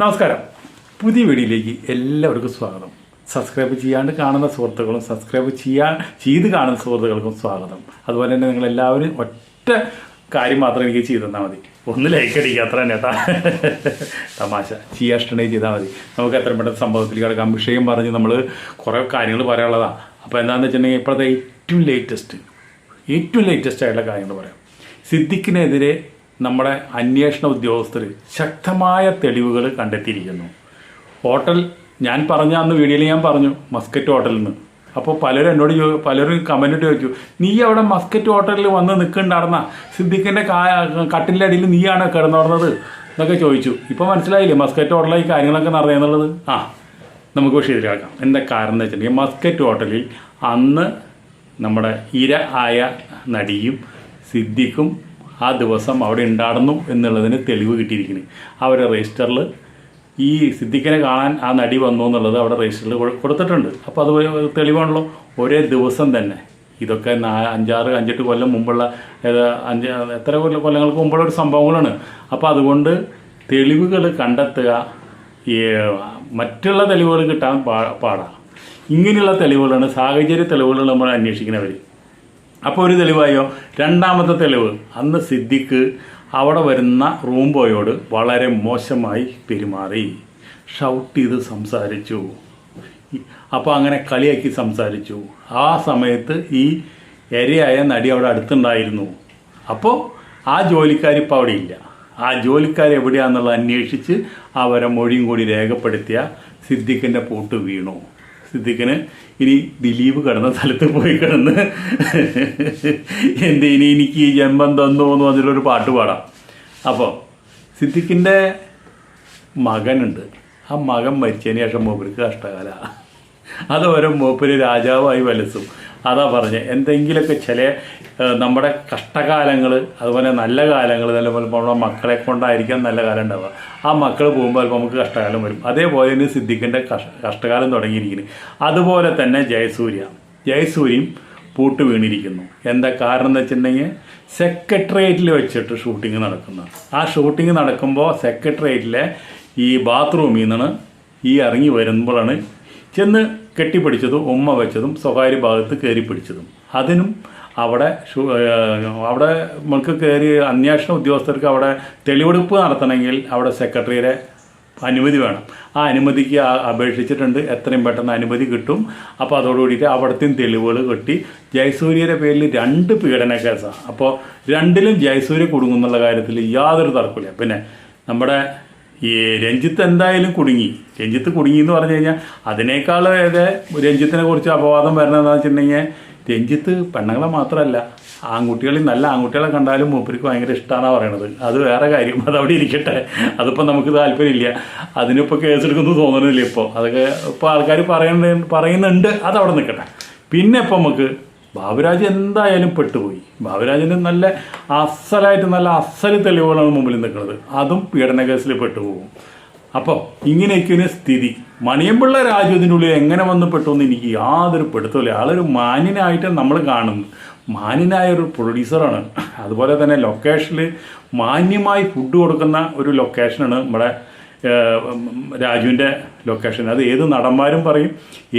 നമസ്കാരം. പുതിയ വീഡിയോയിലേക്ക് എല്ലാവർക്കും സ്വാഗതം. സബ്സ്ക്രൈബ് ചെയ്യാണ്ട് കാണുന്ന സുഹൃത്തുക്കളും സബ്സ്ക്രൈബ് ചെയ്യാൻ ചെയ്ത് കാണുന്ന സുഹൃത്തുക്കൾക്കും സ്വാഗതം. അതുപോലെ തന്നെ നിങ്ങളെല്ലാവരും ഒറ്റ കാര്യം മാത്രം എനിക്ക് ചെയ്തു തന്നാൽ മതി. ഒന്ന് ലൈക്ക് അടിക്കുക അത്ര തന്നെ തമാശ. ചെയ്യാൻ ഇഷ്ടമേ ചെയ്താൽ മതി. നമുക്ക് എത്ര പെട്ടെന്ന് സംഭവത്തിലേക്ക് കിടക്കാം. വിഷയം പറഞ്ഞ് നമ്മൾ കുറേ കാര്യങ്ങൾ പറയാനുള്ളതാണ് അപ്പോൾ എന്താണെന്ന് വെച്ചിട്ടുണ്ടെങ്കിൽ ഇപ്പോഴത്തെ ഏറ്റവും ലേറ്റസ്റ്റ് ഏറ്റവും ലേറ്റസ്റ്റ് ആയിട്ടുള്ള കാര്യങ്ങൾ പറയാം. സിദ്ദിഖിനെതിരെ നമ്മുടെ അന്വേഷണ ഉദ്യോഗസ്ഥർ ശക്തമായ തെളിവുകൾ കണ്ടെത്തിയിരിക്കുന്നു. ഹോട്ടൽ ഞാൻ പറഞ്ഞ അന്ന് വീഡിയോയിൽ ഞാൻ പറഞ്ഞു മസ്കറ്റ് ഹോട്ടലിൽ നിന്ന് അപ്പോൾ പലരും എന്നോട് ചോ പലരും കമന്റ് ചോദിച്ചു നീ അവിടെ മസ്കറ്റ് ഹോട്ടലിൽ വന്ന് നിൽക്കുന്നുണ്ടായിരുന്ന സിദ്ദിഖിന്റെ കാ കട്ടിന്റെ അടിയിൽ നീയാണ് കിടന്നുറന്നത് എന്നൊക്കെ ചോദിച്ചു. ഇപ്പോൾ മനസ്സിലായില്ലേ മസ്കറ്റ് ഹോട്ടലിൽ ഈ കാര്യങ്ങളൊക്കെ നടന്നതെന്നുള്ളത് ആ നമുക്ക് പക്ഷേ ഇതിലാക്കാം. എന്താ കാരണം എന്ന് വെച്ചിട്ടുണ്ടെങ്കിൽ മസ്കറ്റ് ഹോട്ടലിൽ അന്ന് നമ്മുടെ ഇര ആയ നടിയും സിദ്ദിഖും ആ ദിവസം അവിടെ ഉണ്ടായിരുന്നു എന്നുള്ളതിന് തെളിവ് കിട്ടിയിരിക്കുന്നു. അവരെ രജിസ്റ്ററിൽ ഈ സിദ്ദിഖിനെ കാണാൻ ആ നടി വന്നു എന്നുള്ളത് അവിടെ രജിസ്റ്ററിൽ കൊടുത്തിട്ടുണ്ട്. അപ്പോൾ അത് തെളിവാണല്ലോ. ഒരേ ദിവസം തന്നെ. ഇതൊക്കെ അഞ്ചാറ് അഞ്ചെട്ട് കൊല്ലം മുമ്പുള്ള അഞ്ച് എത്ര കൊല്ല കൊല്ലങ്ങൾക്ക് മുമ്പുള്ള ഒരു സംഭവങ്ങളാണ്. അപ്പോൾ അതുകൊണ്ട് തെളിവുകൾ കണ്ടെത്തുക മറ്റുള്ള തെളിവുകൾ കിട്ടാൻ പാടാണ് ഇങ്ങനെയുള്ള തെളിവുകളാണ് സാഹചര്യ തെളിവുകൾ നമ്മൾ അന്വേഷിക്കുന്നവർ അപ്പോൾ ഒരു തെളിവായോ? രണ്ടാമത്തെ തെളിവ്. അന്ന് സിദ്ദിഖ് അവിടെ വരുന്ന റൂം ബോയോട് വളരെ മോശമായി പെരുമാറി. ഷൗട്ട് ചെയ്ത് സംസാരിച്ചു. അപ്പോൾ അങ്ങനെ കളിയാക്കി സംസാരിച്ചു. ആ സമയത്ത് ഈ എരയായ നടി അവിടെ അടുത്തുണ്ടായിരുന്നു. അപ്പോൾ ആ ജോലിക്കാർ ഇപ്പോൾ അവിടെ ഇല്ല. ആ ജോലിക്കാർ എവിടെയാണെന്നുള്ളത് അന്വേഷിച്ച് അവരെ മൊഴിയും കൂടി രേഖപ്പെടുത്തിയ സിദ്ദിഖിന്റെ പൂട്ട് വീണു. സിദ്ദിഖിന് ഇനി ദിലീപ് കിടന്ന സ്ഥലത്ത് പോയി കിടന്ന് എന്ത് ഇനി എനിക്ക് ജന്മം തന്നു എന്ന് പറഞ്ഞിട്ടൊരു പാട്ട് പാടാം. അപ്പോൾ സിദ്ദിഖിന്റെ മകനുണ്ട്. ആ മകൻ മരിച്ചതിന് ശേഷം മൂപ്പർക്ക് കഷ്ടകാല. അതോരോ മൂപ്പര് രാജാവായി വലസും. അതാ പറഞ്ഞത് എന്തെങ്കിലുമൊക്കെ ചില നമ്മുടെ കഷ്ടകാലങ്ങൾ അതുപോലെ നല്ല കാലങ്ങൾ അതുപോലെ നമ്മുടെ മക്കളെ കൊണ്ടായിരിക്കാം നല്ല കാലം ഉണ്ടാവുക ആ മക്കൾ പോകുമ്പോൾ അല്പം നമുക്ക് കഷ്ടകാലം വരും. അതേപോലെ തന്നെ സിദ്ദിഖിന്റെ കഷ കഷ്ടകാലം തുടങ്ങിയിരിക്കുന്നു. അതുപോലെ തന്നെ ജയസൂര്യ. ജയസൂര്യയും പൂട്ട് വീണിരിക്കുന്നു. എന്താ കാരണം എന്ന് വെച്ചിട്ടുണ്ടെങ്കിൽ സെക്രട്ടേറിയറ്റിൽ വെച്ചിട്ട് ഷൂട്ടിംഗ് നടക്കുന്നു. ആ ഷൂട്ടിംഗ് നടക്കുമ്പോൾ സെക്രട്ടേറിയറ്റിലെ ഈ ബാത്റൂമിൽ നിന്നാണ് ഈ ഇറങ്ങി വരുമ്പോഴാണ് ചെന്ന് കെട്ടിപ്പിടിച്ചതും ഉമ്മ വെച്ചതും സ്വകാര്യ ഭാഗത്ത് കയറി പിടിച്ചതും. അതിനും അവിടെ അവിടെ നമുക്ക് കയറി അന്വേഷണ ഉദ്യോഗസ്ഥർക്ക് അവിടെ തെളിവെടുപ്പ് നടത്തണമെങ്കിൽ അവിടെ സെക്രട്ടറിയുടെ അനുമതി വേണം. ആ അനുമതിക്ക് അപേക്ഷിച്ചിട്ടുണ്ട്. എത്രയും പെട്ടെന്ന് അനുമതി കിട്ടും. അപ്പോൾ അതോടുകൂടിയിട്ട് അവിടത്തെയും തെളിവുകൾ കിട്ടി. ജയസൂര്യയുടെ പേരിൽ രണ്ട് പീഡന കേസാണ് അപ്പോൾ രണ്ടിലും ജയസൂര്യ കുടുങ്ങുന്നുള്ള കാര്യത്തിൽ യാതൊരു തർക്കമില്ല പിന്നെ നമ്മുടെ ഈ രഞ്ജിത്ത് എന്തായാലും കുടുങ്ങി. രഞ്ജിത്ത് കുടുങ്ങി എന്ന് പറഞ്ഞു കഴിഞ്ഞാൽ അതിനേക്കാൾ ഏത് രഞ്ജിത്തിനെ കുറിച്ച് അപവാദം വരണമെന്ന് വെച്ചിട്ടുണ്ടെങ്കിൽ രഞ്ജിത്ത് പെണ്ണുങ്ങളെ മാത്രമല്ല ആൺകുട്ടികളിൽ നല്ല ആൺകുട്ടികളെ കണ്ടാലും മൂപ്പർക്ക് ഭയങ്കര ഇഷ്ടമാണെന്നാണ് പറയണത്. അത് വേറെ കാര്യം. അത് അവിടെ ഇരിക്കട്ടെ. അതിപ്പോൾ നമുക്ക് താല്പര്യമില്ല. അതിനിപ്പോൾ കേസെടുക്കുന്നു തോന്നണില്ല ഇപ്പോൾ അതൊക്കെ ഇപ്പോൾ ആൾക്കാർ പറയുന്നുണ്ട് പറയുന്നുണ്ട്. അത് അവിടെ നിൽക്കട്ടെ. പിന്നെ ഇപ്പം നമുക്ക് ബാബുരാജ് എന്തായാലും പെട്ടുപോയി. ബാബുരാജിന് നല്ല അസലായിട്ട് നല്ല അസൽ തെളിവുകളാണ് മുമ്പിൽ നിൽക്കുന്നത്. അതും പീഡന കേസിൽ പെട്ടുപോകും. അപ്പോൾ ഇങ്ങനെയൊക്കെയാണ് സ്ഥിതി. മണിയമ്പിള്ള രാജു ഇതിനുള്ളിൽ എങ്ങനെ വന്ന് പെട്ടു എന്ന് എനിക്ക് യാതൊരു പെടുത്തില്ല ആളൊരു മാന്യനായിട്ട് നമ്മൾ കാണുന്നു. മാന്യനായ ഒരു പ്രൊഡ്യൂസറാണ്. അതുപോലെ തന്നെ ലൊക്കേഷനിൽ മാന്യമായി ഫുഡ് കൊടുക്കുന്ന ഒരു ലൊക്കേഷനാണ് നമ്മുടെ രാജുവിന്റെ ലൊക്കേഷൻ അത് ഏത് നടന്മാരും പറയും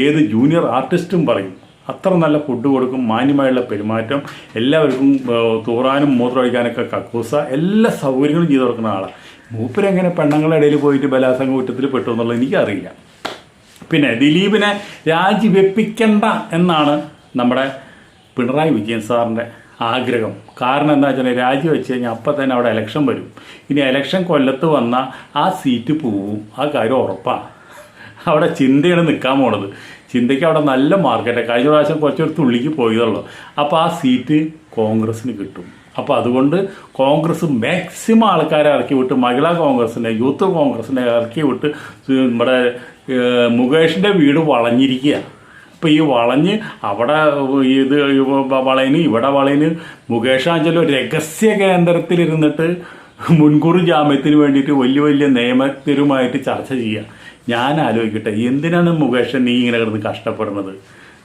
ഏത് ജൂനിയർ ആർട്ടിസ്റ്റും പറയും. അത്ര നല്ല ഫുഡ് കൊടുക്കും മാന്യമായുള്ള പെരുമാറ്റം എല്ലാവർക്കും തോറാനും തൂറാനും മൂത്രമൊഴിക്കാനൊക്കെ കക്കൂസ എല്ലാ സൗകര്യങ്ങളും ചെയ്തു കൊടുക്കുന്ന ആളാണ് മൂപ്പരെങ്ങനെ പെണ്ണുങ്ങളുടെ ഇടയിൽ പോയിട്ട് ബലാത്സംഗ കുറ്റത്തിൽ പെട്ടു എന്നുള്ളത് എനിക്കറിയില്ല. പിന്നെ ദിലീപിനെ രാജിവെപ്പിക്കണ്ട എന്നാണ് നമ്മുടെ പിണറായി വിജയൻ സാറിന്റെ ആഗ്രഹം. കാരണം എന്താ വെച്ചാൽ രാജിവെച്ച് കഴിഞ്ഞാൽ അപ്പം തന്നെ അവിടെ ഇലക്ഷൻ വരും. ഇനി ഇലക്ഷൻ കൊല്ലത്ത് വന്നാൽ ആ സീറ്റ് പോവും ആ കാര്യം ഉറപ്പാണ് അവിടെ ചിന്തയാണ് നിൽക്കാൻ പോണത്. ചിന്തയ്ക്ക് അവിടെ നല്ല മാർക്കറ്റാണ് കഴിഞ്ഞ പ്രാവശ്യം കുറച്ചൊരു തുള്ളിക്ക് പോയതുള്ളൂ അപ്പോൾ ആ സീറ്റ് കോൺഗ്രസ്സിന് കിട്ടും. അപ്പോൾ അതുകൊണ്ട് കോൺഗ്രസ് മാക്സിമം ആൾക്കാരെ ഇറക്കി വിട്ട് മഹിളാ കോൺഗ്രസിനെ യൂത്ത് കോൺഗ്രസിനെ ഇറക്കി വിട്ട് നമ്മുടെ മുകേഷിന്റെ വീട് വളഞ്ഞിരിക്കുക. അപ്പോൾ ഈ വളഞ്ഞ് അവിടെ ഇത് വളയിന് ഇവിടെ വളയിന് മുകേഷ് ആഞ്ചലോ രഹസ്യ കേന്ദ്രത്തിലിരുന്നിട്ട് മുൻകൂർ ജാമ്യത്തിന് വേണ്ടിയിട്ട് വലിയ വലിയ നിയമത്തിരുമായിട്ട് ചർച്ച ചെയ്യുക. ഞാൻ ആലോചിക്കട്ടെ എന്തിനാണ് മുകേഷൻ നീ ഇങ്ങനെ കിടന്ന് കഷ്ടപ്പെടുന്നത്?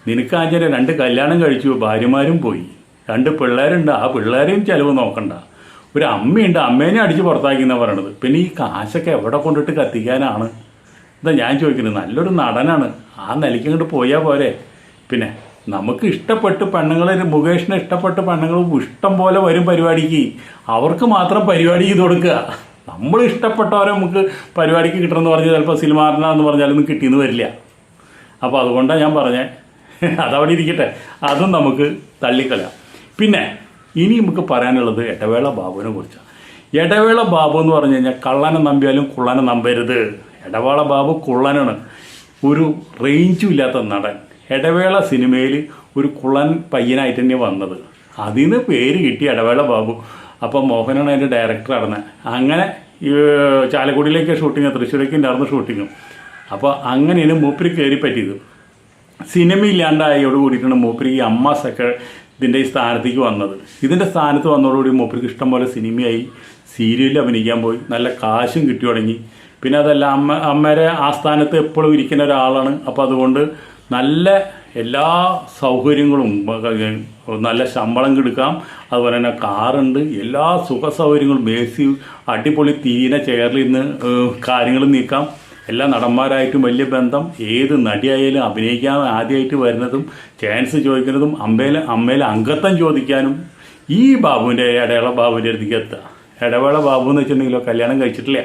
നിനക്ക് ആചാര്യ രണ്ട് കല്യാണം കഴിച്ചു ഭാര്യമാരും പോയി. രണ്ട് പിള്ളേരുണ്ട് ആ പിള്ളേരെയും ചിലവ് നോക്കണ്ട. ഒരു അമ്മയുണ്ട് അമ്മേനെ അടിച്ച് പുറത്താക്കിയെന്ന പറയണത്. പിന്നെ ഈ കാശൊക്കെ എവിടെ കൊണ്ടിട്ട് കത്തിക്കാനാണ്? എന്താ ഞാൻ ചോദിക്കുന്നത് നല്ലൊരു നടനാണ്. ആ നിലയ്ക്ക് അങ്ങോട്ട് പോയാൽ പോരെ. പിന്നെ നമുക്ക് ഇഷ്ടപ്പെട്ട് പെണ്ണുങ്ങളെ മുകേഷിനെ ഇഷ്ടപ്പെട്ട് പെണ്ണുങ്ങൾ ഇഷ്ടം പോലെ വരും പരിപാടിക്ക്. അവർക്ക് മാത്രം പരിപാടി ചെയ്ത് കൊടുക്കുക. നമ്മൾ ഇഷ്ടപ്പെട്ടവരെ നമുക്ക് പരിപാടിക്ക് കിട്ടണമെന്ന് പറഞ്ഞാൽ ചിലപ്പോൾ സിനിമാറിനാന്ന് പറഞ്ഞാലൊന്നും കിട്ടിയെന്ന് വരില്ല. അപ്പോൾ അതുകൊണ്ടാണ് ഞാൻ പറഞ്ഞത് അതവിടെ ഇരിക്കട്ടെ. അതും നമുക്ക് തള്ളിക്കളയാം. പിന്നെ ഇനി നമുക്ക് പറയാനുള്ളത് ഇടവേള ബാബുവിനെ കുറിച്ചാണ് ഇടവേള ബാബു എന്ന് പറഞ്ഞു കഴിഞ്ഞാൽ കള്ളനെ നമ്പിയാലും കുള്ളനെ നമ്പരുത്. ഇടവേള ബാബു കുള്ളനാണ്. ഒരു റേഞ്ചും ഇല്ലാത്ത നടൻ. ഇടവേള സിനിമയിൽ ഒരു കുള്ളൻ പയ്യനായിട്ട് തന്നെ വന്നത്. അതിന് പേര് കിട്ടി ഇടവേള ബാബു. അപ്പോൾ മോഹനാണ് അതിന്റെ ഡയറക്ടർ നടന്നത് അങ്ങനെ ഈ ചാലക്കുടിയിലേക്ക് ഷൂട്ടിങ് തൃശ്ശൂരേക്ക് ഉണ്ടായിരുന്ന ഷൂട്ടിങ്ങും അപ്പോൾ അങ്ങനെയാണ് മൂപ്പര് കയറി പറ്റിയത്. സിനിമ ഇല്ലാണ്ടായോട് കൂടിയിട്ടാണ് മൂപ്പര് ഈ അമ്മ ഇതിന്റെ ഈ സ്ഥാനത്തേക്ക് വന്നത്. ഇതിന്റെ സ്ഥാനത്ത് വന്നതോടുകൂടി മൂപ്പർക്ക് ഇഷ്ടം പോലെ സിനിമയായി സീരിയലിൽ അഭിനയിക്കാൻ പോയി നല്ല കാശും കിട്ടി തുടങ്ങി. പിന്നെ അതല്ല അമ്മ അമ്മേരെ ആ സ്ഥാനത്ത് എപ്പോഴും ഇരിക്കുന്ന ഒരാളാണ്. അപ്പോൾ അതുകൊണ്ട് നല്ല എല്ലാ സൗകര്യങ്ങളും നല്ല ശമ്പളം കിടക്കാം. അതുപോലെ തന്നെ കാറുണ്ട്. എല്ലാ സുഖ സൗകര്യങ്ങളും എ സി അടിപൊളി തീന ചെയറിൽ ഇന്ന് കാര്യങ്ങൾ നീക്കാം. എല്ലാ നടന്മാരായിട്ടും വലിയ ബന്ധം. ഏത് നടിയായാലും അഭിനയിക്കാൻ ആദ്യമായിട്ട് വരുന്നതും ചാൻസ് ചോദിക്കുന്നതും അമ്മയിൽ അമ്മയിൽ അംഗത്വം ചോദിക്കാനും ഈ ബാബുവിന്റെ ഇടവേള ബാബുവിന്റെ അടുത്തേക്ക് എത്തുക. ഇടവേള ബാബു എന്ന് വെച്ചിട്ടുണ്ടെങ്കിലോ കല്യാണം കഴിച്ചിട്ടില്ല.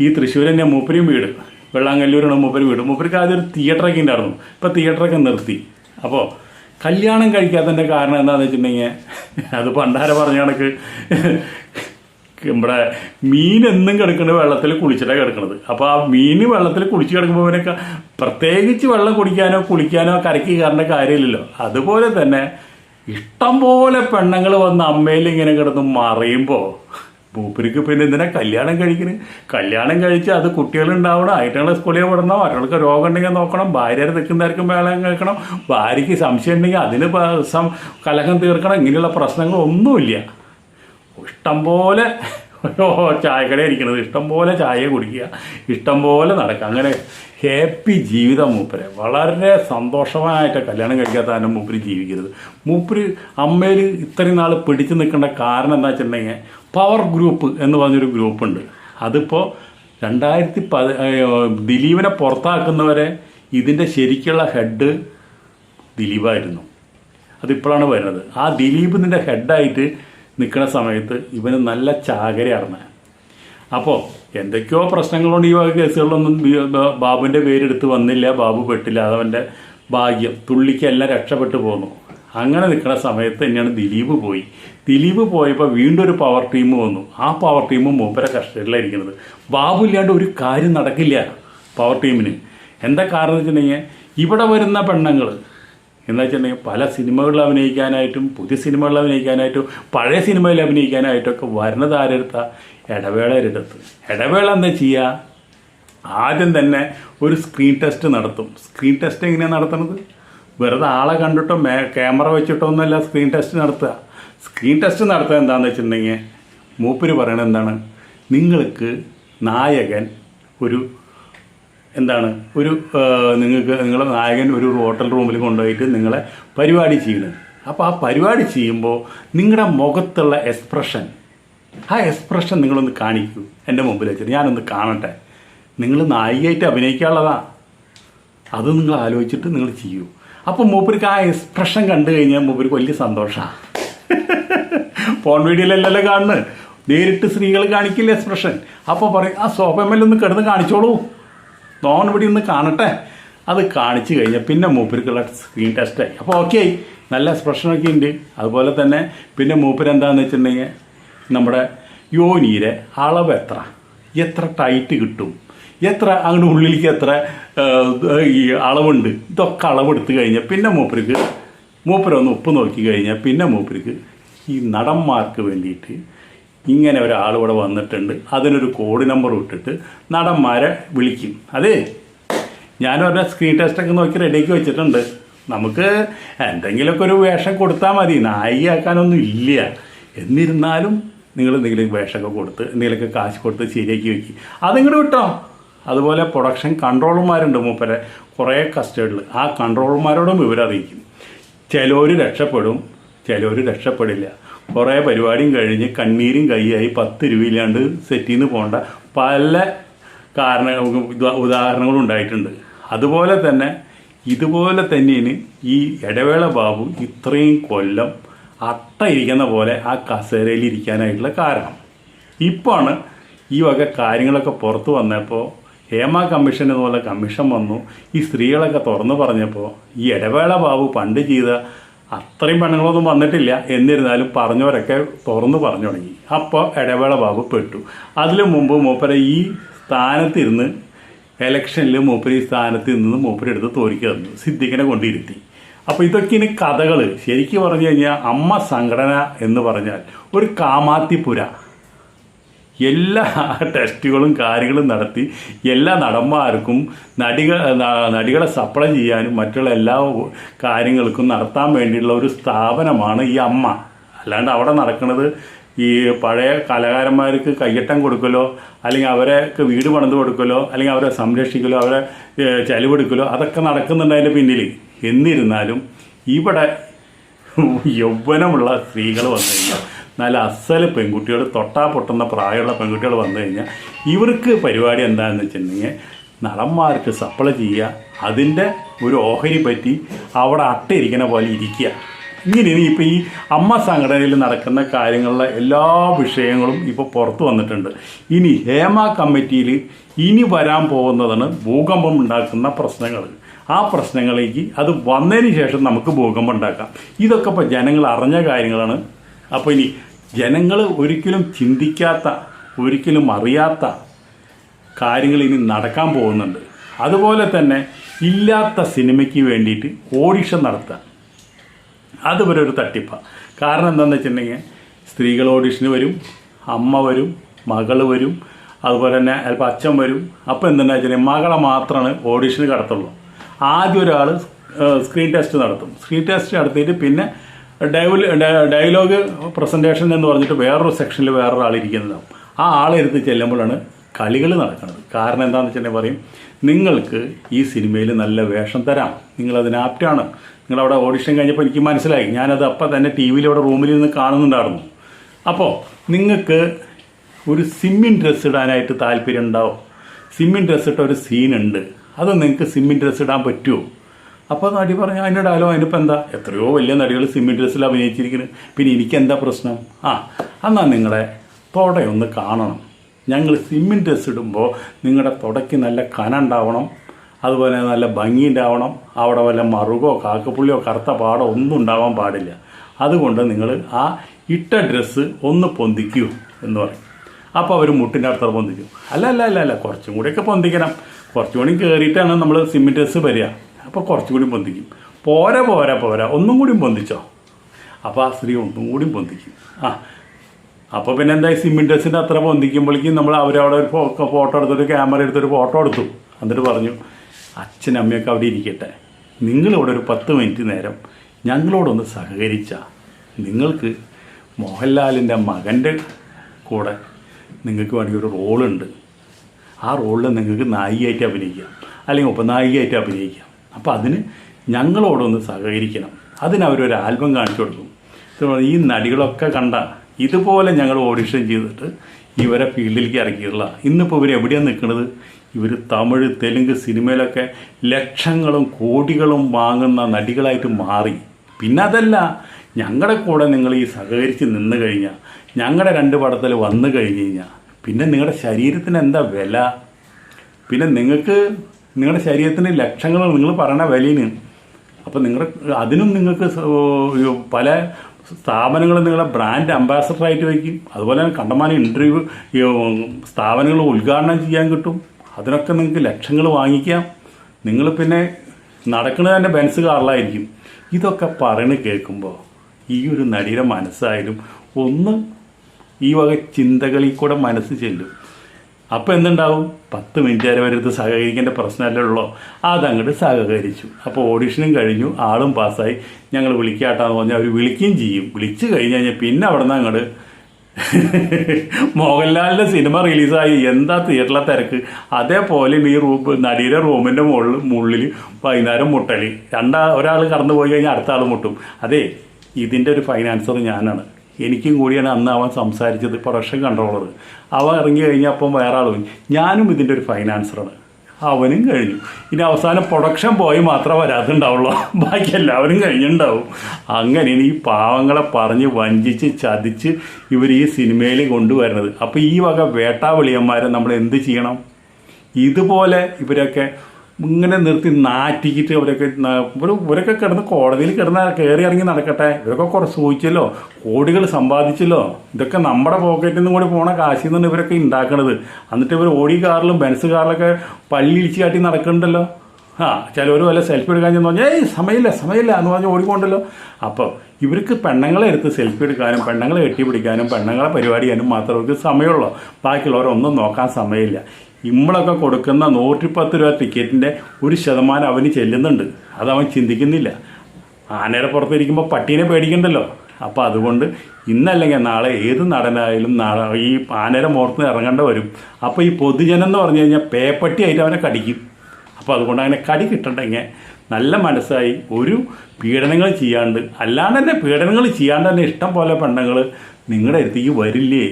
ഈ തൃശ്ശൂർ തന്നെ മൂപ്പരും വീട് വെള്ളാങ്കല്ലൂരാണ് മൂപ്പര് വീട്. മൂപ്പർക്ക് ആദ്യം ഒരു തിയേറ്ററൊക്കെ ഉണ്ടായിരുന്നു. ഇപ്പോൾ തിയേറ്ററൊക്കെ നിർത്തി. അപ്പോൾ കല്യാണം കഴിക്കാത്തതിന്റെ കാരണം എന്താണെന്ന് വെച്ചിട്ടുണ്ടെങ്കിൽ അത് പണ്ടാര പറഞ്ഞ കണക്ക്. നമ്മുടെ മീൻ എന്നും കിടക്കുന്നത് വെള്ളത്തിൽ കുളിച്ചിട്ടാണ് കിടക്കുന്നത് അപ്പോൾ ആ മീൻ വെള്ളത്തിൽ കുളിച്ച് കിടക്കുമ്പോൾ ഇവനൊക്കെ പ്രത്യേകിച്ച് വെള്ളം കുടിക്കാനോ കുളിക്കാനോ കരക്കി കയറേണ്ട കാര്യമില്ലല്ലോ. അതുപോലെ തന്നെ ഇഷ്ടം പോലെ പെണ്ണുങ്ങൾ വന്ന് അമ്മയിൽ ഇങ്ങനെ കിടന്ന് മറിയുമ്പോൾ മൂപ്പർക്ക് പിന്നെ എന്തിനാ കല്യാണം കഴിക്കുന്നത് കല്യാണം കഴിച്ച് അത് കുട്ടികളുണ്ടാവണം ആയിട്ടുള്ള സ്കൂളിൽ വിടണം ഒരാൾക്ക് രോഗം ഉണ്ടെങ്കിൽ നോക്കണം ഭാര്യ നിൽക്കുന്നവർക്കും വേളം കേൾക്കണം ഭാര്യയ്ക്ക് സംശയം ഉണ്ടെങ്കിൽ അതിന് കലഹം തീർക്കണം ഇങ്ങനെയുള്ള പ്രശ്നങ്ങളൊന്നുമില്ല ഇഷ്ടംപോലെ ചായക്കടയിൽ ഇരിക്കണത് ഇഷ്ടംപോലെ ചായ കുടിക്കുക ഇഷ്ടംപോലെ നടക്കുക. അങ്ങനെ ഹാപ്പി ജീവിതം മൂപ്പരെ. വളരെ സന്തോഷമായിട്ട് കല്യാണം കഴിക്കാത്ത തന്നെ മൂപ്പര് ജീവിക്കരുത് മൂപ്പര് അമ്മയിൽ ഇത്രയും നാൾ പിടിച്ചു നിൽക്കേണ്ട കാരണം എന്താ വെച്ചിട്ടുണ്ടെങ്കിൽ പവർ ഗ്രൂപ്പ് എന്ന് പറഞ്ഞൊരു ഗ്രൂപ്പുണ്ട്. അതിപ്പോൾ രണ്ടായിരത്തി പത് ദിലീപിനെ പുറത്താക്കുന്നവരെ ഇതിന്റെ ശരിക്കുള്ള ഹെഡ് ദിലീപായിരുന്നു. അതിപ്പോഴാണ് വരുന്നത്. ആ ദിലീപ് ഇതിന്റെ ഹെഡായിട്ട് നിൽക്കുന്ന സമയത്ത് ഇവന് നല്ല ചാകരയാണ് അപ്പോൾ എന്തൊക്കെയോ പ്രശ്നങ്ങളുണ്ട് ഈ വക കേസുകളിലൊന്നും ബാബുവിന്റെ പേരെടുത്ത് വന്നില്ല ബാബു പെട്ടില്ല അതവന്റെ ഭാഗ്യം. തുള്ളിക്കെല്ലാം രക്ഷപ്പെട്ടു പോന്നു. അങ്ങനെ നിൽക്കുന്ന സമയത്ത് തന്നെയാണ് ദിലീപ് പോയി. ദിലീപ് പോയപ്പോൾ വീണ്ടും ഒരു പവർ ടീം വന്നു. ആ പവർ ടീം മൂപ്പര കസ്റ്റഡിയിലായിരിക്കുന്നത്. ബാബു ഇല്ലാണ്ട് ഒരു കാര്യം നടക്കില്ല പവർ ടീമിന് എന്താ കാരണം എന്ന് വെച്ചിട്ടുണ്ടെങ്കിൽ ഇവിടെ വരുന്ന പെണ്ണുങ്ങൾ എന്താ വെച്ചിട്ടുണ്ടെങ്കിൽ പല സിനിമകളിൽ അഭിനയിക്കാനായിട്ടും പുതിയ സിനിമകളിൽ അഭിനയിക്കാനായിട്ടും പഴയ സിനിമയിൽ അഭിനയിക്കാനായിട്ടും ഒക്കെ വരുന്നത് ആരെടുത്ത? ഇടവേളരെടുത്ത് ഇടവേള എന്താ ചെയ്യുക ആദ്യം തന്നെ ഒരു സ്ക്രീൻ ടെസ്റ്റ് നടത്തും. സ്ക്രീൻ ടെസ്റ്റ് എങ്ങനെയാണ് നടത്തുന്നത്? വെറുതെ ആളെ കണ്ടിട്ടോ മേ ക്യാമറ വെച്ചിട്ടോ ഒന്നുമല്ല സ്ക്രീൻ ടെസ്റ്റ് നടത്തുക. സ്ക്രീൻ ടെസ്റ്റ് നടത്തുക എന്താണെന്ന് വെച്ചിട്ടുണ്ടെങ്കിൽ മൂപ്പര് പറയണത് എന്താണ്? നിങ്ങൾക്ക് നായകൻ ഒരു എന്താണ്? ഒരു നിങ്ങൾക്ക് നിങ്ങളെ നായകൻ ഒരു ഹോട്ടൽ റൂമിൽ കൊണ്ടുപോയിട്ട് നിങ്ങളെ പരിപാടി ചെയ്യുന്നത്. അപ്പോൾ ആ പരിപാടി ചെയ്യുമ്പോൾ നിങ്ങളുടെ മുഖത്തുള്ള എക്സ്പ്രഷൻ ആ എക്സ്പ്രഷൻ നിങ്ങളൊന്ന് കാണിക്കൂ. എന്റെ മുമ്പിൽ വെച്ചിട്ട് ഞാനൊന്ന് കാണട്ടെ. നിങ്ങൾ നായികയായിട്ട് അഭിനയിക്കാനുള്ളതാണ് അത് നിങ്ങൾ ആലോചിച്ചിട്ട് നിങ്ങൾ ചെയ്യൂ. അപ്പോൾ മൂപ്പർക്ക് ആ എക്സ്പ്രഷൻ കണ്ടു കഴിഞ്ഞാൽ മൂപ്പർക്ക് വലിയ സന്തോഷമാണ് ഫോൺ വീഡിയോയിലല്ലല്ലോ കാണുന്നത് നേരിട്ട് സ്ത്രീകൾ കാണിക്കില്ല എക്സ്പ്രഷൻ അപ്പോൾ പറയും ആ സോഫമേലൊന്ന് കിടന്ന് കാണിച്ചോളൂ. നോൺ ഇവിടെ ഒന്ന് കാണട്ടെ. അത് കാണിച്ചു കഴിഞ്ഞാൽ പിന്നെ മൂപ്പർക്കുള്ള സ്ക്രീൻ ടെസ്റ്റായി അപ്പോൾ ഓക്കെ നല്ല എക്സ്പ്രഷനൊക്കെ ഉണ്ട്. അതുപോലെ തന്നെ പിന്നെ മൂപ്പർ എന്താണെന്ന് വെച്ചിട്ടുണ്ടെങ്കിൽ നമ്മുടെ യോനീരെ അളവ് എത്ര? എത്ര ടൈറ്റ് കിട്ടും? എത്ര അങ്ങോട്ട് ഉള്ളിലേക്ക് എത്ര ഈ അളവുണ്ട്. ഇതൊക്കെ അളവെടുത്ത് കഴിഞ്ഞാൽ പിന്നെ മൂപ്പർക്ക് മൂപ്പരൊന്ന് ഉപ്പ് നോക്കി കഴിഞ്ഞാൽ പിന്നെ മൂപ്പർക്ക് ഈ നടന്മാർക്ക് വേണ്ടിയിട്ട് ഇങ്ങനെ ഒരാൾ ഇവിടെ വന്നിട്ടുണ്ട്. അതിനൊരു കോഡ് നമ്പർ ഇട്ടിട്ട് നടന്മാരെ വിളിക്കും. അതേ? ഞാൻ പറഞ്ഞ സ്ക്രീൻ ടെസ്റ്റൊക്കെ നോക്കി റെഡിയാക്കി വെച്ചിട്ടുണ്ട്. നമുക്ക് എന്തെങ്കിലുമൊക്കെ ഒരു വേഷം കൊടുത്താൽ മതി. നായികയാക്കാനൊന്നും ഇല്ല. എന്നിരുന്നാലും നിങ്ങൾ എന്തെങ്കിലും വേഷമൊക്കെ കൊടുത്ത് എന്തെങ്കിലുമൊക്കെ കാശ് കൊടുത്ത് ശരിയാക്കി വെക്കും. അതിങ്ങോട്ട് വിട്ടോ. അതുപോലെ പ്രൊഡക്ഷൻ കൺട്രോളർമാരുണ്ട് മൂപ്പരെ. കുറേ കസ്റ്റഡിയിൽ ആ കൺട്രോളർമാരോടും വിവരം അറിയിക്കും ചിലവർ രക്ഷപ്പെടും ചിലവർ രക്ഷപ്പെടില്ല. കുറേ പരിപാടിയും കഴിഞ്ഞ് കണ്ണീരും കൈയായി പത്ത് രൂപയില്ലാണ്ട് സെറ്റിൽ നിന്ന് പോകേണ്ട പല കാരണ ഉദാ- ഉദാഹരണങ്ങളും ഉണ്ടായിട്ടുണ്ട്. അതുപോലെ തന്നെ ഇതുപോലെ തന്നെയാണ് ഈ ഇടവേള ബാബു ഇത്രയും കൊല്ലം അട്ട ഇരിക്കുന്ന പോലെ ആ കസേരയിൽ ഇരിക്കാനായിട്ടുള്ള കാരണം. ഇപ്പോഴാണ് ഈ വക കാര്യങ്ങളൊക്കെ പുറത്തു വന്നപ്പോൾ ഹേമ കമ്മീഷൻ എന്നുള്ള കമ്മീഷൻ വന്നു. ഈ സ്ത്രീകളൊക്കെ തുറന്നു പറഞ്ഞപ്പോൾ ഈ ഇടവേള ബാബു പണ്ട് ചെയ്ത അത്രയും പെണ്ണുങ്ങളൊന്നും വന്നിട്ടില്ല. എന്നിരുന്നാലും പറഞ്ഞവരൊക്കെ തുറന്നു പറഞ്ഞു തുടങ്ങി. അപ്പോൾ ഇടവേള ബാബു പെട്ടു. അതിനു മുമ്പ് മൂപ്പര ഈ സ്ഥാനത്തിരുന്ന് എലക്ഷനിൽ മൂപ്പര് ഈ സ്ഥാനത്ത് നിന്ന് മൂപ്പരെടുത്ത് തോൽക്കി തന്നു. സിദ്ദിഖിനെ കൊണ്ടിരുത്തി. അപ്പോൾ ഇതൊക്കെയാണ് കഥകൾ ശരിക്കും പറഞ്ഞു കഴിഞ്ഞാൽ അമ്മ സംഘടന എന്ന് പറഞ്ഞാൽ ഒരു കാമാത്തിപ്പുര. എല്ലാ ടെസ്റ്റുകളും കാര്യങ്ങളും നടത്തി എല്ലാ നടന്മാർക്കും നടികൾ നടികളെ സപ്ലൈ ചെയ്യാനും മറ്റുള്ള എല്ലാ കാര്യങ്ങൾക്കും നടത്താൻ വേണ്ടിയിട്ടുള്ള ഒരു സ്ഥാപനമാണ് ഈ അമ്മ. അല്ലാണ്ട് അവിടെ നടക്കുന്നത് ഈ പഴയ കലാകാരന്മാർക്ക് കയ്യട്ടം കൊടുക്കലോ അല്ലെങ്കിൽ അവരെ വീട് പണിത് കൊടുക്കലോ അല്ലെങ്കിൽ അവരെ സംരക്ഷിക്കലോ അവരെ ചെലവെടുക്കലോ അതൊക്കെ നടക്കുന്നുണ്ട് അതിന്റെ പിന്നിൽ എന്നിരുന്നാലും ഇവിടെ യൗവനമുള്ള സ്ത്രീകൾ വന്നു കഴിഞ്ഞാൽ നല്ല അസൽ പെൺകുട്ടികൾ തൊട്ടാ പൊട്ടുന്ന പ്രായമുള്ള പെൺകുട്ടികൾ വന്നു കഴിഞ്ഞാൽ ഇവർക്ക് പരിപാടി എന്താണെന്ന് വെച്ചിട്ടുണ്ടെങ്കിൽ നടന്മാർക്ക് സപ്ലൈ ചെയ്യുക അതിന്റെ ഒരു ഓഹരി പറ്റി അവിടെ അട്ടയിരിക്കണ പോലെ ഇരിക്കുക. ഇങ്ങനെയാണ് ഇപ്പോൾ ഈ അമ്മ സംഘടനയിൽ നടക്കുന്ന കാര്യങ്ങളിലെ എല്ലാ വിഷയങ്ങളും ഇപ്പോൾ പുറത്തു വന്നിട്ടുണ്ട്. ഇനി ഹേമ കമ്മിറ്റിയിൽ ഇനി വരാൻ പോകുന്നതാണ് ഭൂകമ്പം ഉണ്ടാക്കുന്ന പ്രശ്നങ്ങൾ. ആ പ്രശ്നങ്ങളിലേക്ക് അത് വന്നതിന് ശേഷം നമുക്ക് ഭൂകമ്പം ഉണ്ടാക്കാം. ഇതൊക്കെ ഇപ്പോൾ ജനങ്ങൾ അറിഞ്ഞ കാര്യങ്ങളാണ്. അപ്പോൾ ഇനി ജനങ്ങൾ ഒരിക്കലും ചിന്തിക്കാത്ത ഒരിക്കലും അറിയാത്ത കാര്യങ്ങൾ ഇനി നടക്കാൻ പോകുന്നുണ്ട്. അതുപോലെ തന്നെ ഇല്ലാത്ത സിനിമയ്ക്ക് വേണ്ടിയിട്ട് ഓഡിഷൻ നടത്തുക അത് വരെ ഒരു തട്ടിപ്പാണ് കാരണം എന്താണെന്ന് വെച്ചിട്ടുണ്ടെങ്കിൽ സ്ത്രീകൾ ഓഡിഷന് വരും അമ്മ വരും മകൾ വരും അതുപോലെ തന്നെ ചിലപ്പോൾ അച്ഛൻ വരും. അപ്പോൾ എന്തെന്ന് വെച്ചിട്ടുണ്ടെങ്കിൽ മകളെ മാത്രമാണ് ഓഡിഷന് കടത്തുള്ളൂ. ആദ്യം ഒരാൾ സ്ക്രീൻ ടെസ്റ്റ് നടത്തും. സ്ക്രീൻ ടെസ്റ്റ് നടത്തിയിട്ട് പിന്നെ ഡയവൽ ഡയലോഗ് പ്രസന്റേഷൻ എന്ന് പറഞ്ഞിട്ട് വേറൊരു സെക്ഷനിൽ വേറൊരാൾ ഇരിക്കുന്നതാവും ആ ആളെടുത്ത് ചെല്ലുമ്പോഴാണ് കളികൾ നടക്കുന്നത്. കാരണം എന്താണെന്ന് വെച്ചിട്ടുണ്ടെങ്കിൽ പറയും നിങ്ങൾക്ക് ഈ സിനിമയിൽ നല്ല വേഷം തരാം. നിങ്ങളതിന് ആപ്റ്റാണ്. നിങ്ങളവിടെ ഓഡിഷൻ കഴിഞ്ഞപ്പോൾ എനിക്ക് മനസ്സിലായി. ഞാനത് അപ്പം തന്നെ ടി വിയിൽ അവിടെ റൂമിൽ നിന്ന് കാണുന്നുണ്ടായിരുന്നു. അപ്പോൾ നിങ്ങൾക്ക് ഒരു സിമ്മിൻ ഡ്രസ്സ് ഇടാനായിട്ട് താല്പര്യം ഉണ്ടാവും. സിമ്മിൻ ഡ്രസ്സ് ഇട്ട ഒരു സീനുണ്ട് അത് നിങ്ങൾക്ക് സിമ്മിൻ ഡ്രസ്സ് ഇടാൻ പറ്റുമോ അപ്പോൾ നടി പറഞ്ഞു അതിന്റെ ഡയലോഗ് അതിനിപ്പോൾ എന്താ? എത്രയോ വലിയ നടികൾ സിമി ഡ്രസ്സിൽ അഭിനയിച്ചിരിക്കുന്നത് പിന്നെ എനിക്ക് എന്താ പ്രശ്നം? ആ എന്നാൽ നിങ്ങളെ തുടയൊന്ന് കാണണം. ഞങ്ങൾ സിമ്മിൻ ഡ്രസ്സ് ഇടുമ്പോൾ നിങ്ങളുടെ തുടയ്ക്ക് നല്ല കന ഉണ്ടാവണം അതുപോലെ നല്ല ഭംഗി ഉണ്ടാവണം അവിടെ വല്ല മറുകോ കാക്കപ്പുള്ളിയോ കറുത്ത പാടോ ഒന്നും ഉണ്ടാവാൻ പാടില്ല. അതുകൊണ്ട് നിങ്ങൾ ആ ഇട്ട ഡ്രസ്സ് ഒന്ന് പൊന്തിക്കൂ എന്ന് പറയും. അപ്പോൾ അവർ മുട്ടിന്റെ അടുത്ത് പൊന്തിക്കും. അല്ല അല്ല അല്ല അല്ല കുറച്ചും കൂടിയൊക്കെ പൊന്തിക്കണം. കുറച്ചും കൂടി കയറിയിട്ടാണ് നമ്മൾ സിമ്മിൻ ഡ്രസ്സ് വരിക. അപ്പോൾ കുറച്ചും കൂടി പൊന്തിക്കും പോരാ പോരാ പോരാ. ഒന്നും കൂടി ബന്ധിച്ചോ? അപ്പോൾ ആ സ്ത്രീ ഒന്നും കൂടി പൊന്തിക്കും ആ. അപ്പോൾ പിന്നെ എന്താ സിമ്മിൻ അത്ര ബന്ധിക്കുമ്പോഴേക്കും നമ്മൾ അവരവിടെ ഒരു ഫോട്ടോ എടുത്തൊരു ക്യാമറ എടുത്തൊരു ഫോട്ടോ എടുത്തു. എന്നിട്ട് പറഞ്ഞു അച്ഛനും അമ്മയൊക്കെ അവിടെ ഇരിക്കട്ടെ. നിങ്ങളിവിടെ ഒരു പത്ത് മിനിറ്റ് നേരം ഞങ്ങളോടൊന്ന് സഹകരിച്ചാൽ നിങ്ങൾക്ക് മോഹൻലാലിന്റെ മകന്റെ കൂടെ നിങ്ങൾക്ക് വേണമെങ്കിൽ ഒരു റോളുണ്ട്. ആ റോളിൽ നിങ്ങൾക്ക് നായികയായിട്ട് അഭിനയിക്കാം. അല്ലെങ്കിൽ ഉപനായികയായിട്ട് അഭിനയിക്കാം. അപ്പോൾ അതിന് ഞങ്ങളോടൊന്ന് സഹകരിക്കണം. അതിന് അവരൊരു ആൽബം കാണിച്ചു കൊടുക്കും. ഈ നടികളൊക്കെ കണ്ട ഇതുപോലെ ഞങ്ങൾ ഓഡിഷൻ ചെയ്തിട്ട് ഇവരെ ഫീൽഡിലേക്ക് ഇറക്കിയിട്ടില്ല ഇന്നിപ്പോൾ ഇവർ എവിടെയാണ് നിൽക്കുന്നത്? ഇവർ തമിഴ് തെലുങ്ക് സിനിമയിലൊക്കെ ലക്ഷങ്ങളും കോടികളും വാങ്ങുന്ന നടികളായിട്ട് മാറി. പിന്നെ അതല്ല ഞങ്ങളുടെ കൂടെ നിങ്ങൾ ഈ സഹകരിച്ച് നിന്ന് കഴിഞ്ഞാൽ ഞങ്ങളുടെ രണ്ട് പടത്തിൽ വന്നു കഴിഞ്ഞ് കഴിഞ്ഞാൽ പിന്നെ നിങ്ങളുടെ ശരീരത്തിന് എന്താ വില? പിന്നെ നിങ്ങൾക്ക് നിങ്ങളുടെ ശരീരത്തിന്റെ ലക്ഷങ്ങളാണ് നിങ്ങൾ പറയണ വിലയിന്. അപ്പോൾ നിങ്ങൾ അതിനും നിങ്ങൾക്ക് പല സ്ഥാപനങ്ങൾ നിങ്ങളെ ബ്രാൻഡ് അംബാസഡറായിട്ട് വയ്ക്കും. അതുപോലെ തന്നെ കണ്ടമാനം ഇന്റർവ്യൂ സ്ഥാപനങ്ങൾ ഉദ്ഘാടനം ചെയ്യാൻ കിട്ടും. അതിനൊക്കെ നിങ്ങൾക്ക് ലക്ഷങ്ങൾ വാങ്ങിക്കാം. നിങ്ങൾ പിന്നെ നടക്കുന്നത് തന്നെ ബെൻസ് കാറിലായിരിക്കും. ഇതൊക്കെ പറയണ കേൾക്കുമ്പോൾ ഈ ഒരു നടിയുടെ മനസ്സായാലും ഒന്ന് ഈ വക ചിന്തകളിൽ കൂടെ മനസ്സ് ചെല്ലും. അപ്പോൾ എന്തുണ്ടാവും? പത്ത് മിനിറ്റ് വരെ വരെ ഇത് സഹകരിക്കേണ്ട പ്രശ്നമല്ലേ ഉള്ളൂ. അതങ്ങോട്ട് സഹകരിച്ചു. അപ്പോൾ ഓഡിഷനും കഴിഞ്ഞു. ആളും പാസ്സായി. ഞങ്ങൾ വിളിക്കാട്ടാന്ന് പറഞ്ഞാൽ അവർ വിളിക്കുകയും ചെയ്യും. വിളിച്ചു കഴിഞ്ഞ് കഴിഞ്ഞാൽ പിന്നെ അവിടെ നിന്ന് അങ്ങോട്ട് മോഹൻലാലിന്റെ സിനിമ റിലീസായി എന്താ തിയേറ്ററിലെ തിരക്ക്? അതേപോലെ ഈ റൂം നടിയുടെ റൂമിന്റെ മുകളിൽ മുള്ളിൽ വൈകുന്നേരം മുട്ടലി. രണ്ടാ ഒരാൾ കടന്നു പോയി കഴിഞ്ഞാൽ അടുത്ത ആൾ മുട്ടും. അതെ ഇതിന്റെ ഒരു ഫൈനാൻസർ ഞാനാണ്. എനിക്കും കൂടിയാണ് അന്ന് അവൻ സംസാരിച്ചത് പ്രൊഡക്ഷൻ കൺട്രോളർ അവൻ ഇറങ്ങി കഴിഞ്ഞപ്പം വേറെ ആളും ഞാനും ഇതിന്റെ ഒരു ഫൈനാൻസറാണ് അവനും കഴിഞ്ഞു. ഇനി അവസാനം പ്രൊഡക്ഷൻ പോയി മാത്രം വരാതുണ്ടാവുള്ളൂ ബാക്കി എല്ലാവരും കഴിഞ്ഞിട്ടുണ്ടാവും. അങ്ങനെ ഇനി ഈ പാവങ്ങളെ പറഞ്ഞ് വഞ്ചിച്ച് ചതിച്ച് ഇവർ ഈ സിനിമയിൽ കൊണ്ടുവരുന്നത്. അപ്പോൾ ഈ വക വേട്ടാവിളിയന്മാരെ നമ്മൾ എന്ത് ചെയ്യണം? ഇതുപോലെ ഇവരൊക്കെ ഇങ്ങനെ നിർത്തി നാറ്റിക്കിട്ട് അവരൊക്കെ ഇവരൊക്കെ കിടന്ന് കോടതിയിൽ കിടന്ന് കയറി ഇറങ്ങി നടക്കട്ടെ. ഇവരൊക്കെ കുറച്ച് ചോദിച്ചല്ലോ കോടികൾ സമ്പാദിച്ചല്ലോ. ഇതൊക്കെ നമ്മുടെ പോക്കറ്റിൽ നിന്നും കൂടി പോണ കാശിൽ നിന്നാണ് ഇവരൊക്കെ ഉണ്ടാക്കണത് എന്നിട്ട് ഇവർ ഓടി കാറിലും ബെൻസ് കാറിലൊക്കെ പള്ളി ഇടിച്ച് കാട്ടി നടക്കണ്ടല്ലോ. ആ ചിലവർ വല്ല സെൽഫി എടുക്കാൻ ചെന്ന് പറഞ്ഞാൽ ഏയ് സമയമില്ല സമയമില്ല എന്ന് പറഞ്ഞ് ഓടിക്കൊണ്ടല്ലോ അപ്പോൾ ഇവർക്ക് പെണ്ണുങ്ങളെ എടുത്ത് സെൽഫി എടുക്കാനും പെണ്ണുങ്ങളെ കെട്ടിപ്പിടിക്കാനും പെണ്ണുങ്ങളെ പരിപാടി ചെയ്യാനും മാത്രമേ ഇവർക്ക് സമയമുള്ളൂ. ബാക്കിയുള്ളവരൊന്നും നോക്കാൻ സമയമില്ല. നമ്മളൊക്കെ കൊടുക്കുന്ന നൂറ്റിപ്പത്ത് രൂപ ടിക്കറ്റിന്റെ ഒരു ശതമാനം അവന് ചെല്ലുന്നുണ്ട്. അത് അവൻ ചിന്തിക്കുന്നില്ല. ആനയുടെ പുറത്തിരിക്കുമ്പോൾ പട്ടീനെ പേടിക്കണ്ടല്ലോ. അപ്പോൾ അതുകൊണ്ട് ഇന്നല്ലെങ്കിൽ നാളെ ഏത് നടനായാലും നാളെ ഈ ആനയുടെ മുഖത്ത് ഇറങ്ങേണ്ട വരും. അപ്പോൾ ഈ പൊതുജനം എന്ന് പറഞ്ഞു കഴിഞ്ഞാൽ പേപ്പട്ടി ആയിട്ട് അവനെ കടിക്കും. അപ്പോൾ അതുകൊണ്ട് അങ്ങനെ കടി കിട്ടണ്ടെങ്കിൽ നല്ല മനസ്സായി ഒരു പീഡനങ്ങൾ ചെയ്യാണ്ട് അല്ലാണ്ട് തന്നെ പീഡനങ്ങൾ ചെയ്യാണ്ട് തന്നെ ഇഷ്ടം പോലെ പെണ്ണുങ്ങൾ നിങ്ങളുടെ അടുത്തേക്ക് വരില്ലേ?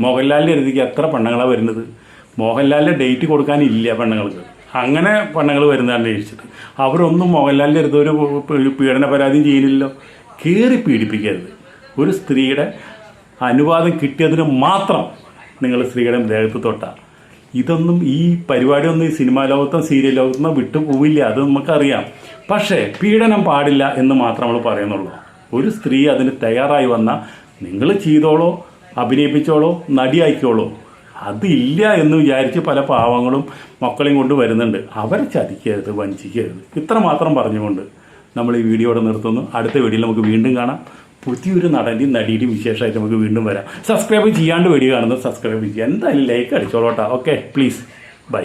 മോഹൻലാലിന്റെ അടുത്തേക്ക് എത്ര പെണ്ണുങ്ങളാണ് വരുന്നത്? മോഹൻലാലിന്റെ ഡേറ്റ് കൊടുക്കാനില്ല പെണ്ണുങ്ങൾക്ക്. അങ്ങനെ പെണ്ണുങ്ങൾ വരുന്നതാണ് ചോദിച്ചിട്ട് അവരൊന്നും മോഹൻലാലിന്റെ അടുത്ത് ഒരു പീഡന പരാതിയും ചെയ്യുന്നില്ലല്ലോ കയറി പീഡിപ്പിക്കരുത്. ഒരു സ്ത്രീയുടെ അനുവാദം കിട്ടിയതിന് മാത്രം നിങ്ങൾ സ്ത്രീയുടെ ദേഹത്ത് തൊട്ട. ഇതൊന്നും ഈ പരിപാടിയൊന്നും ഈ സിനിമാ ലോകത്തും സീരിയൽ ലോകത്തും വിട്ടു പോവില്ല. അത് നമുക്കറിയാം. പക്ഷേ പീഡനം പാടില്ല എന്ന് മാത്രം നമ്മൾ പറയുന്നുള്ളൂ. ഒരു സ്ത്രീ അതിന് തയ്യാറായി വന്നാൽ നിങ്ങൾ ചെയ്തോളോ അഭിനയിപ്പിച്ചോളോ നടിയായിക്കോളോ അതില്ല എന്ന് വിചാരിച്ച് പല പാവങ്ങളും മക്കളെയും കൊണ്ട് വരുന്നുണ്ട്. അവരെ ചതിക്കരുത് വഞ്ചിക്കരുത്. ഇത്ര മാത്രം പറഞ്ഞുകൊണ്ട് നമ്മൾ ഈ വീഡിയോ ഇവിടെ നിർത്തുന്നു. അടുത്ത വീഡിയോയിൽ നമുക്ക് വീണ്ടും കാണാം. പുതിയൊരു നടന്റെയും നടിയുടെയും വിശേഷമായിട്ട് നമുക്ക് വീണ്ടും വരാം. സബ്സ്ക്രൈബ് ചെയ്യാണ്ട് വീഡിയോ കാണുന്നത് സബ്സ്ക്രൈബ് ചെയ്യുക എന്തായാലും ലൈക്ക് അടിച്ചോളോട്ടാ ഓക്കെ പ്ലീസ് ബൈ